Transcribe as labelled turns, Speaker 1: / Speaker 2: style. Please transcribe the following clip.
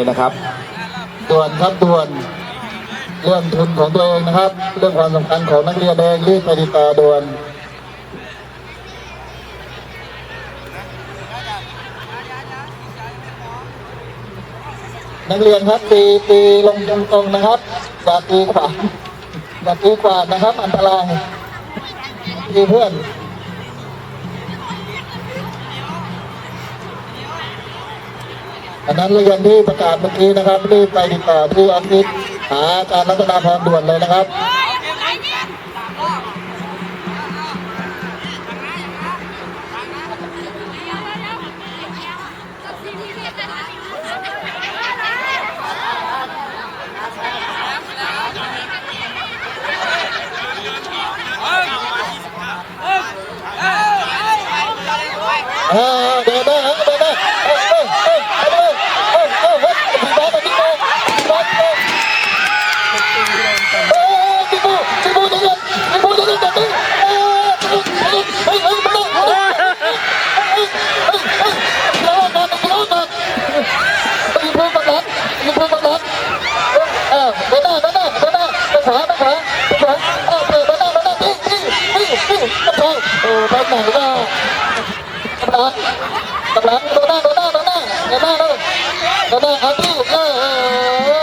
Speaker 1: นะครับ
Speaker 2: ด่วนครับด่วนเรื่องทุนของตัวเองนะครับ เรื่องความสำคัญของนักเรียนเองรีบไปติดต่อด่วนนักเรียนครับตีตีลงตรงๆนะครับอย่าตีขวาอย่าตีขวานะครับ อันตรายตีเพื่อน อันนั้นเรียนที่ประกาศเมื่อกี้นะครับรีบไปติดต่อที่ออฟฟิศหาอารรัตนาพรด่วนเลยนะครับเออเดินได้ฮะเดินได้เออเออเออเออเออเออเฮ้ยพี่บอลพี่บอลพี่บอลพี่บอล เอ